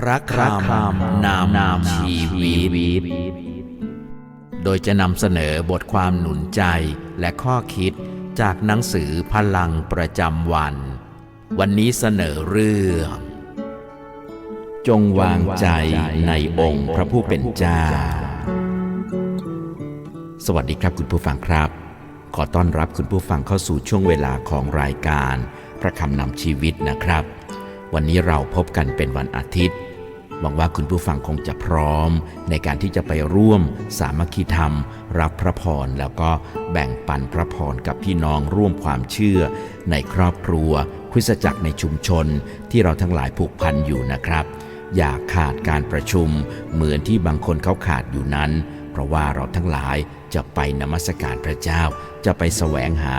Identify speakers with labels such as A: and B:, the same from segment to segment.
A: พระคำนามนามชีวิต โดยจะนำเสนอบทความหนุนใจและข้อคิดจากหนังสือพลังประจำวัน วันนี้เสนอเรื่อง จงวางใจในองค์พระผู้เป็นเจ้า สวัสดีครับคุณผู้ฟังครับ ขอต้อนรับคุณผู้ฟังเข้าสู่ช่วงเวลาของรายการ พระคำนำชีวิตนะครับวันนี้เราพบกันเป็นวันอาทิตย์ หวังว่าคุณผู้ฟังคงจะพร้อม ในการที่จะไปร่วมสามัคคีธรรม รับพระพร แล้วก็แบ่งปันพระพรกับพี่น้องร่วมความเชื่อ ในครอบครัวคริสตจักรในชุมชน ที่เราทั้งหลายผูกพันอยู่นะครับ อย่าขาดการประชุม เหมือนที่บางคนเขาขาดอยู่นั้น เพราะว่าเราทั้งหลายจะไปนมัสการพระเจ้า จะไปแสวงหา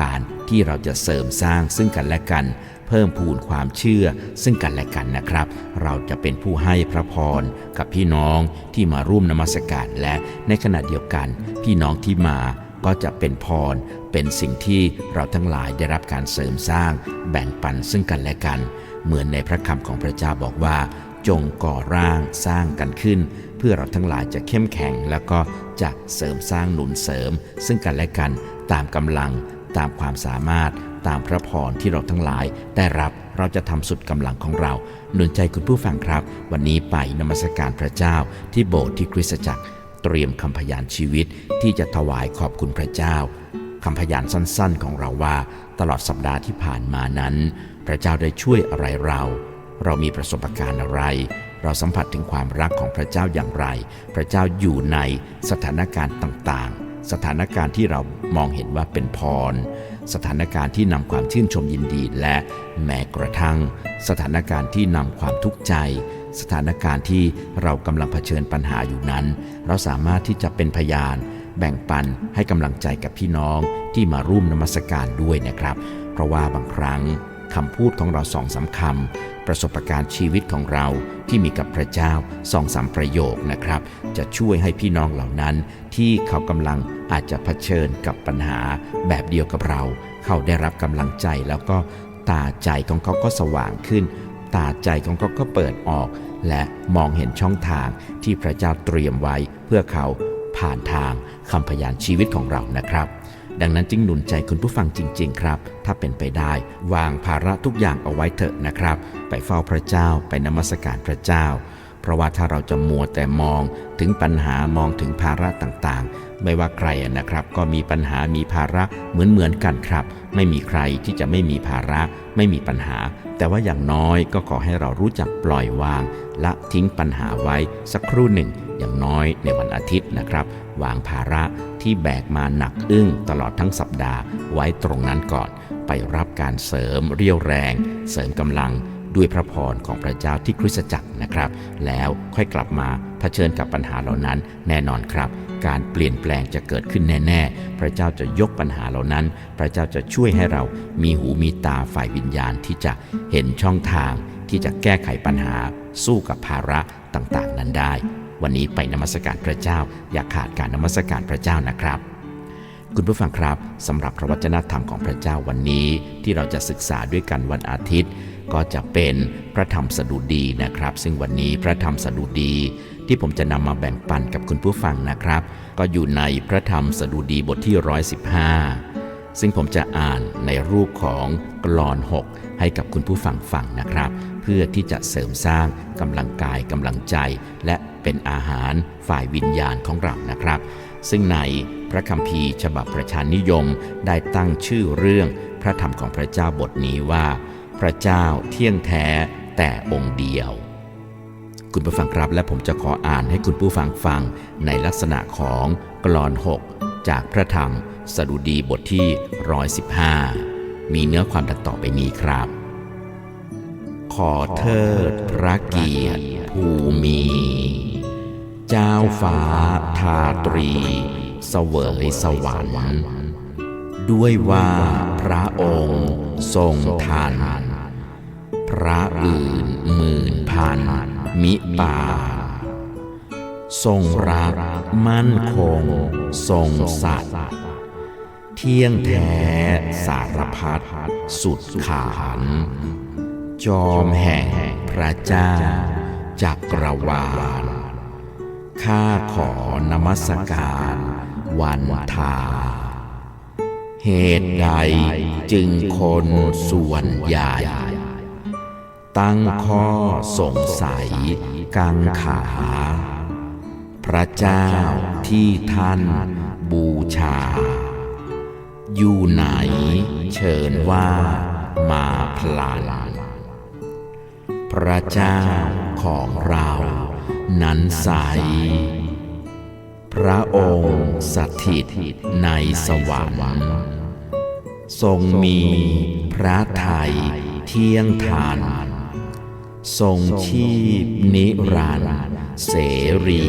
A: การที่เราจะเสริมสร้างซึ่งกันและกัน พิ่มพูนความเชื่อซึ่งกันและกันนะครับ เราจะเป็นผู้ให้พระพรกับพี่น้องที่มาร่วมนมัสการและในขณะเดียวกัน พี่น้องที่มาก็จะเป็นพร เป็นสิ่งที่เราทั้งหลายได้รับการเสริมสร้าง แบ่งปันซึ่งกันและกัน เหมือนในพระคำของพระเจ้าบอกว่า จงก่อร่างสร้างกันขึ้น เพื่อเราทั้งหลายจะเข้มแข็ง แล้วก็จะเสริมสร้างหนุนเสริม ซึ่งกันและกันตามกำลังตามความสามารถ ตามพระพรที่เราทั้งหลาย ได้รับเราจะทำสุดกำลังของเราหนุนใจคุณผู้ฟังครับ วันนี้ไปนมัสการพระเจ้าที่โบสถ์ที่คริสตจักร เตรียมคำพยานชีวิตที่จะถวายขอบคุณพระเจ้าคำพยานสั้นๆ ของเราว่า ตลอดสัปดาห์ที่ผ่านมานั้น พระเจ้าได้ช่วยอะไรเรา เรามีประสบการณ์อะไร เราสัมผัสถึงความรักของพระเจ้าอย่างไร พระเจ้าอยู่ในสถานการณ์ต่างๆ สถานการณ์ที่เรามองเห็นว่าเป็นพร สถานการณ์ที่นำความชื่นชมยินดีและแม้กระทั่ง สถานการณ์ที่นำความทุกข์ใจ สถานการณ์ที่เรากำลังเผชิญปัญหาอยู่นั้น เราสามารถที่จะเป็นพยาน แบ่งปันให้กำลังใจกับพี่น้องที่มาร่วมนมัสการด้วยนะครับ เพราะว่าบางครั้ง คำพูดของเราสองสามคำประสบการณ์ชีวิตของเราที่มีกับพระเจ้าสองสามประโยคนะครับ จะช่วยให้พี่น้องเหล่านั้น ที่เขากำลังอาจจะเผชิญกับปัญหาแบบเดียวกับเรา เขาได้รับกำลังใจแล้วก็ตาใจของเขาก็สว่างขึ้น ตาใจของเขาก็เปิดออก และมองเห็นช่องทางที่พระเจ้าเตรียมไว้เพื่อเขาผ่านทางคำพยานชีวิตของเรานะครับ ดังนั้นจึงหนุนใจคุณผู้ฟังจริง ๆ ครับ ถ้าเป็นไปได้ วางภาระทุกอย่างเอาไว้เถอะนะครับ ไปเฝ้าพระเจ้าไปนมัสการพระเจ้า เพราะว่าถ้าเราจะมัวแต่มองถึงปัญหามองถึงภาระต่างๆ ไม่ว่าใครนะครับ ก็มีปัญหามีภาระเหมือนๆกันครับ ไม่มีใครที่จะไม่มีภาระ ไม่มีปัญหา แต่ว่าอย่างน้อยก็ขอให้เรารู้จักปล่อยวาง ละทิ้งปัญหาไว้สักครู่หนึ่ง อย่างน้อยในวันอาทิตย์นะครับ วางภาระที่แบกมาหนักอึ้งตลอดทั้งสัปดาห์ไว้ตรงนั้นก่อน ไปรับการเสริมเรียวแรง เสริมกำลังด้วยพระพรของพระเจ้าที่คริสตจักรนะครับ แล้วค่อยกลับมาเผชิญกับปัญหาเหล่านั้นแน่นอนครับ การเปลี่ยนแปลงจะเกิดขึ้นแน่ ๆ พระเจ้าจะยกปัญหาเหล่านั้น พระเจ้าจะช่วยให้เรามีหูมีตาฝ่ายวิญญาณที่จะเห็นช่องทางที่จะแก้ไขปัญหาสู้กับภาระต่างๆ นั้นได้ วันนี้ไปนมัสการพระเจ้า อย่าขาดการนมัสการพระเจ้านะครับ คุณผู้ฟังครับสำหรับพระวจนะธรรมของพระเจ้าวันนี้ที่เราจะศึกษาด้วยกันวันอาทิตย์ ก็จะเป็นพระธรรมสดุดีนะครับ ซึ่งวันนี้พระธรรมสดุดี ที่ผมจะนำมาแบ่งปันกับคุณผู้ฟังนะครับ ก็อยู่ในพระธรรมสดุดีบทที่ 115 ซึ่งผมจะอ่านในรูปของกลอน6ให้กับคุณผู้ฟังฟังนะครับ เพื่อที่จะเสริมสร้างกำลังกายกำลังใจ และ เป็นอาหารฝ่ายวิญญาณของเรานะครับ ซึ่งในพระคัมภีร์ฉบับประชานิยมได้ตั้งชื่อเรื่องพระธรรมของพระเจ้าบทนี้ว่า พระเจ้าเที่ยงแท้แต่องค์เดียว คุณผู้ฟังครับและผมจะขออ่านให้คุณผู้ฟังฟังในลักษณะของกลอน 6 จากพระธรรมสดุดีบทที่ 115 มีเนื้อความดังต่อไปนี้ครับ ขอเทิดพระเกียรติภูมี เจ้าฟ้าทาตรี เสวยสวรรค์ด้วยว่าพระองค์ทรงทันพระอื่นหมื่นพันมิปาทรงรักมั่นคง ทรงสัตย์เที่ยงแท้สารพัดสุดขานจอมแห่งพระเจ้าจักรวาล ข้าขอนมัสการวันทา เหตุใดจึงคนส่วนใหญ่ ตั้งข้อสงสัยกังขา พระเจ้าที่ท่านบูชา อยู่ไหนเชิญว่ามาพลันพระเจ้าของเรา นั้นใส พระองค์สถิตในสวรรค์ทรงมีพระไทยเที่ยงธรรมทรงชีพนิรันดร์เสรี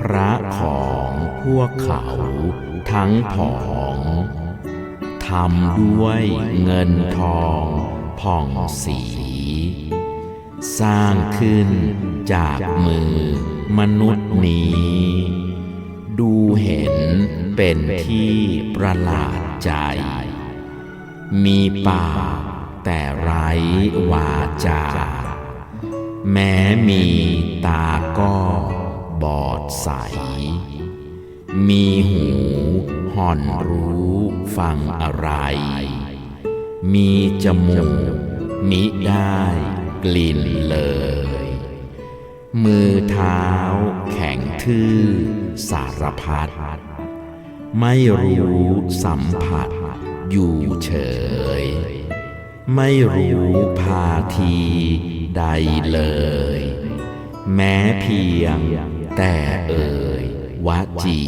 A: พระของพวกเขาทั้งผองทำด้วยเงินทองผ่องสี สร้างขึ้นจากมือมนุษย์นี้ ดูเห็นเป็นที่ประหลาดใจ มีปากแต่ไร้วาจา แม้มีตาก็บอดใส มีหูห่อนรู้ฟังอะไร มีจมูกมิได้ ลิ่นเลย มือเท้าแข็งทื่อสารพัดไม่รู้สัมผัสอยู่เฉย ไม่รู้พาทีใดเลย แม้เพียงแต่เอ่ยวจี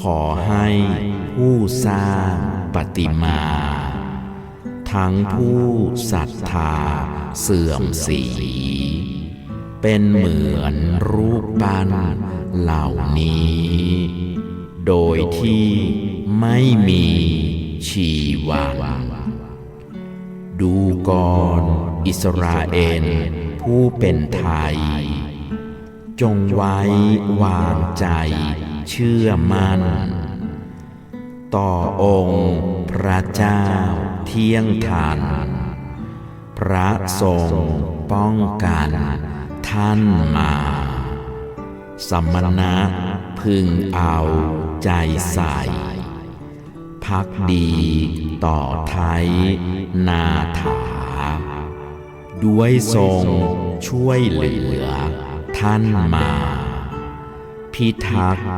A: ขอให้ผู้สร้างปฏิมา ทั้งผู้ศรัทธาเสื่อมสี เป็นเหมือนรูปปั้นเหล่านี้ โดยที่ไม่มีชีวันดูก่อนอิสราเอลผู้เป็นไทย จงไว้วางใจเชื่อมั่น ต่อองค์พระเจ้า เที่ยงธรรมพระทรงป้องกันท่านมา สมณะพึงเอาใจใส่พักดีต่อไทยนาถา ด้วยทรงช่วยเหลือท่านมา พิทักษ์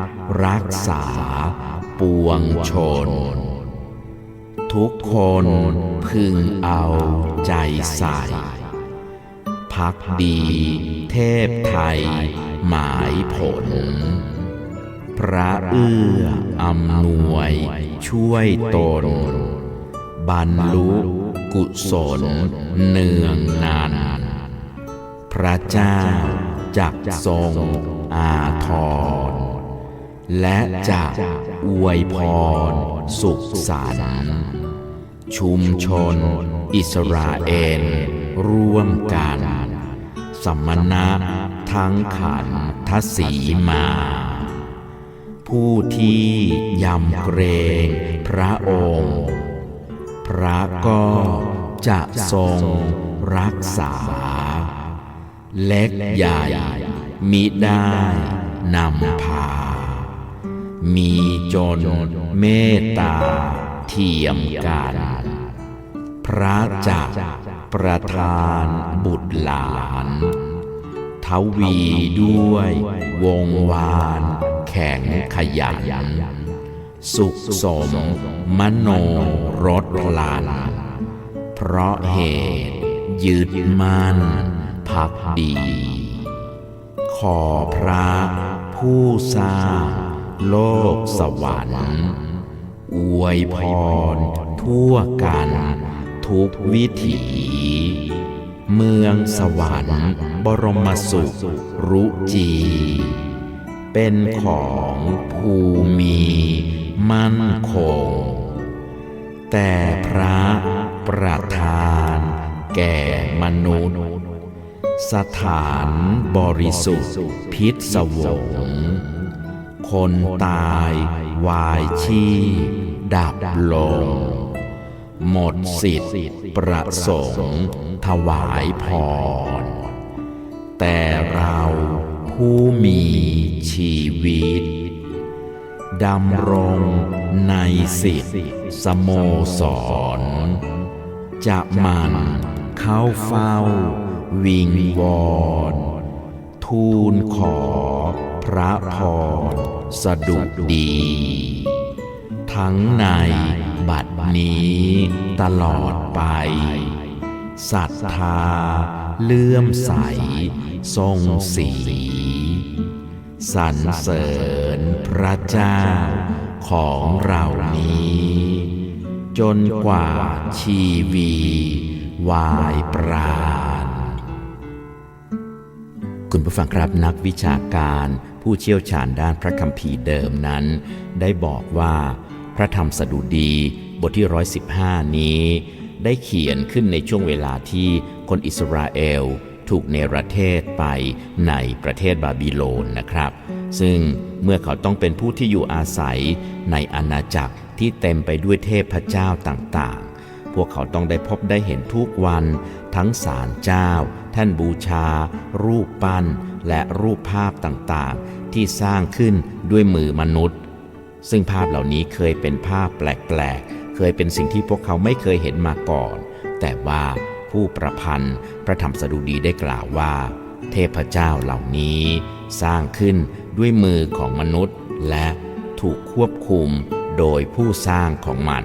A: รักษาปวงชน ทุกคนพึงเอาใจใส่ พักดีเทพไทยหมายผล พระเอื้ออำนวยช่วยตน บรรลุกุศลเนืองนานพระเจ้าจักทรงอาทร และจะอวยพร สุขสันต์ชุมชน อิสราเอล ร่วมกัน สมณะทั้งขันทศีมา ผู้ที่ยำเกรงพระองค์ พระก็จะทรงรักษา เล็กใหญ่มิได้นำพา มีจนเมตตาเทียมกันพระจักประทานบุตรหลานทวีด้วยวงวานแข็งขยันสุขสมมโนรสพลันเพราะเหตุยึดมั่นพักดี ขอพระผู้สร้าง โลกสวรรค์อวยพร ทั่วกัน ทุกวิถี เมืองสวรรค์ บรมสุข รุจี เป็นของภูมีมั่นคง แต่พระประทานแก่มนุษย์ สถานบริสุทธิ์พิศวง คนตาย วายชีดับลง หมดสิทธิ์ประสงค์ถวายพร แต่เราผู้มีชีวิตดำรงในสิทธิสโมสร จะมันเข้าเฝ้า วิงวอนทูลขอพระพร สะดุดี ทั้งในบัดนี้ตลอดไปศรัทธาเลื่อมใส ทรงสีสรรเสริญพระเจ้าของเรานี้ จนกว่าชีวีวายปราณ คุณผู้ฟังครับนักวิชาการ ผู้เชี่ยวชาญด้านพระคัมภีร์เดิมนั้น ได้บอกว่า พระธรรมสดุดีบทที่ 115 นี้ ได้เขียนขึ้นในช่วงเวลาที่คนอิสราเอลถูกเนรเทศไปในประเทศบาบิโลนนะครับ ซึ่งเมื่อเขาต้องเป็นผู้ที่อยู่อาศัยในอาณาจักรที่เต็มไปด้วยเทพเจ้าต่างๆ พวกเขาต้องได้พบได้เห็นทุกวัน ทั้งศาลเจ้าแท่านบูชา รูปปั้น และรูปภาพต่างๆ ที่สร้างขึ้นด้วยมือมนุษย์ ซึ่งภาพเหล่านี้เคยเป็นภาพแปลกๆ เคยเป็นสิ่งที่พวกเขาไม่เคยเห็นมาก่อน แต่ว่าผู้ประพันธ์พระธรรมสดุดีได้กล่าวว่า เทพเจ้าเหล่านี้ สร้างขึ้นด้วยมือของมนุษย์ และถูกควบคุมโดยผู้สร้างของมัน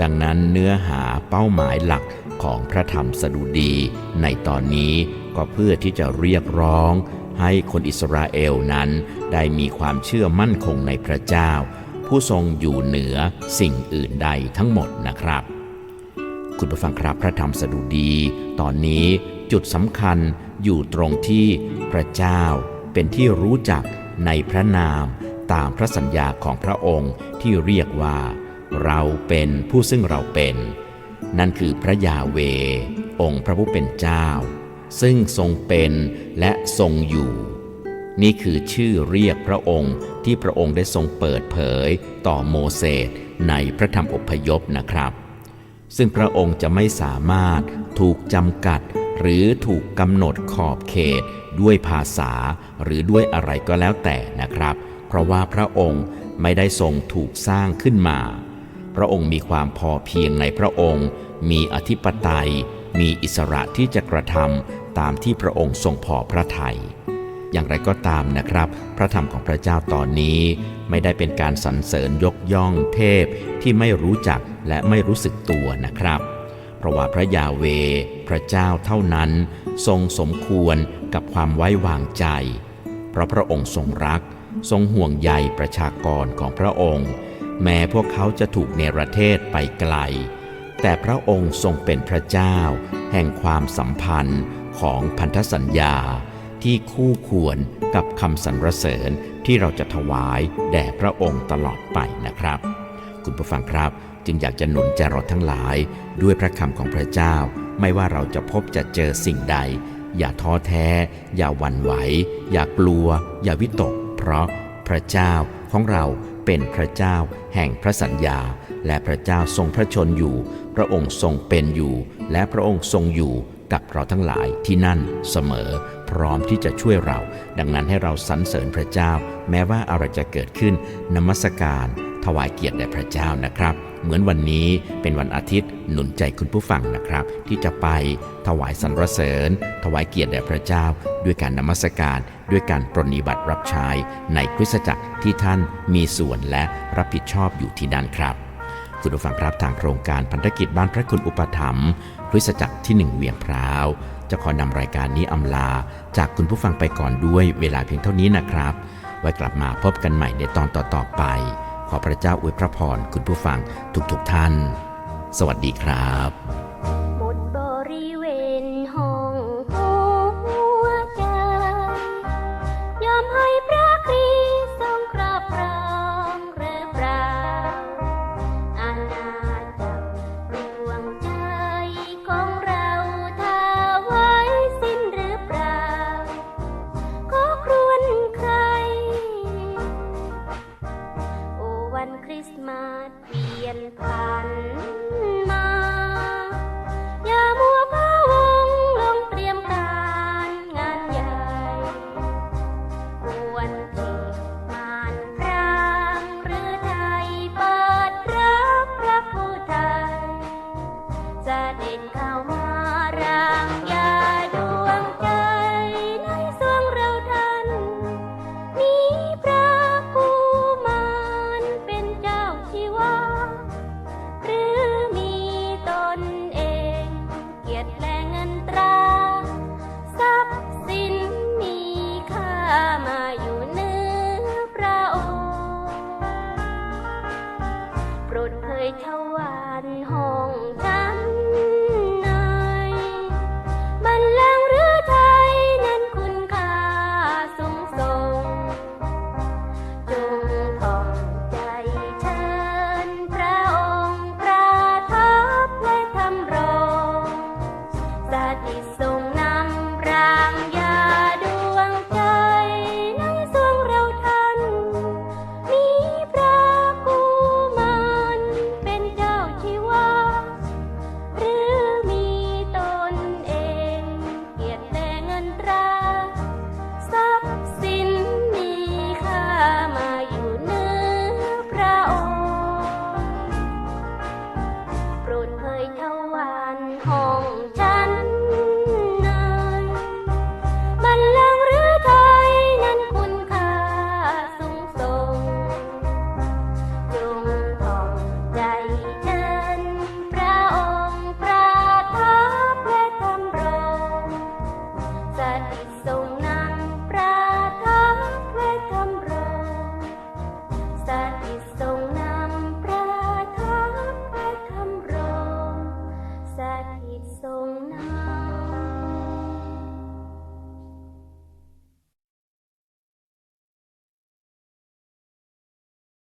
A: ดังนั้นเนื้อหาเป้าหมายหลักของพระธรรมสดุดีในตอนนี้ ก็เพื่อที่จะเรียกร้อง ให้คนอิสราเอลนั้นได้มีความเชื่อมั่นคงในพระเจ้า ผู้ทรงอยู่เหนือสิ่งอื่นใดทั้งหมดนะครับ คุณผู้ฟังครับพระธรรมสดุดี ตอนนี้จุดสำคัญอยู่ตรงที่พระเจ้าเป็นที่รู้จักในพระนามตามพระสัญญาของพระองค์ที่เรียกว่า เราเป็นผู้ซึ่งเราเป็น นั่นคือพระยาเว องค์พระผู้เป็นเจ้า ซึ่งทรงเป็นและทรงอยู่ นี่คือชื่อเรียกพระองค์ที่พระองค์ได้ทรงเปิดเผยต่อโมเสสในพระธรรมอพยพนะครับ ซึ่งพระองค์จะไม่สามารถถูกจำกัด หรือถูกกำหนดขอบเขตด้วยภาษาหรือด้วยอะไรก็แล้วแต่นะครับ เพราะว่าพระองค์ไม่ได้ทรงถูกสร้างขึ้นมา พระองค์มีความพอเพียงในพระองค์ มีอธิปไตย มีอิสระที่จะกระทำตามที่พระองค์ทรงพอพระทยัยอย่างไรก็ตามนะครับ พระธรรมของพระเจ้าตอนนี้ ไม่ได้เป็นการสรรเสริญยกย่องเทพที่ไม่รู้จักและไม่รู้สึกตัวนะครับ เพราะว่าพระยาเว พระเจ้าเท่านั้น ทรงสมควรกับความไว้วางใจ เพราะพระองค์ทรงรัก ทรงห่วงใยประชากรของพระองค์ แม้พวกเขาจะถูกเนรเทศไปไกล แต่พระองค์ทรงเป็นพระเจ้า แห่งความสัมพันธ์ของพันธสัญญา ที่คู่ควรกับคำสรรเสริญที่เราจะถวายแด่พระองค์ตลอดไปนะครับ คุณผู้ฟังครับ จึงอยากจะหนุนใจเราทั้งหลาย ด้วยพระคำของพระเจ้า ไม่ว่าเราจะพบจะเจอสิ่งใด อย่าท้อแท้ อย่าหวั่นไหว อย่ากลัว อย่าวิตก เพราะพระเจ้าของเราเป็นพระเจ้าแห่งพระสัญญา และพระเจ้าทรงพระชนอยู่ ระองค์ทรงเป็นอยู่ และพระองค์ทรงอยู่กับเราทั้งหลายที่นั่นเสมอ พร้อมที่จะช่วยเรา ดังนั้นให้เราสรรเสริญพระเจ้า แม้ว่าอะไรจะเกิดขึ้นนมัสการ ถวายเกียรติแด่พระเจ้านะครับ เหมือนวันนี้เป็นวันอาทิตย์หนุนใจคุณผู้ฟังนะครับ ที่จะไปถวายสรรเสริญ ถวายเกียรติแด่พระเจ้า ด้วยการนมัสการ ด้วยการปรนนิบัติรับใช้ในคริสตจักรที่ท่านมีส่วนและรับผิดชอบอยู่ที่นั่นครับ คุณผู้ฟังครับทางโครงการพันธกิจบ้านพระคุณอุปถัมภ์คริสจักรที่หนึ่งเวียงพร้าว จะขอนำรายการนี้อำลา จากคุณผู้ฟังไปก่อนด้วยเวลาเพียงเท่านี้นะครับ ไว้กลับมาพบกันใหม่ในตอนต่อๆไป ขอพระเจ้าอวยพระพรคุณผู้ฟังทุกๆทท่าน สวัสดีครับ Mario Kart.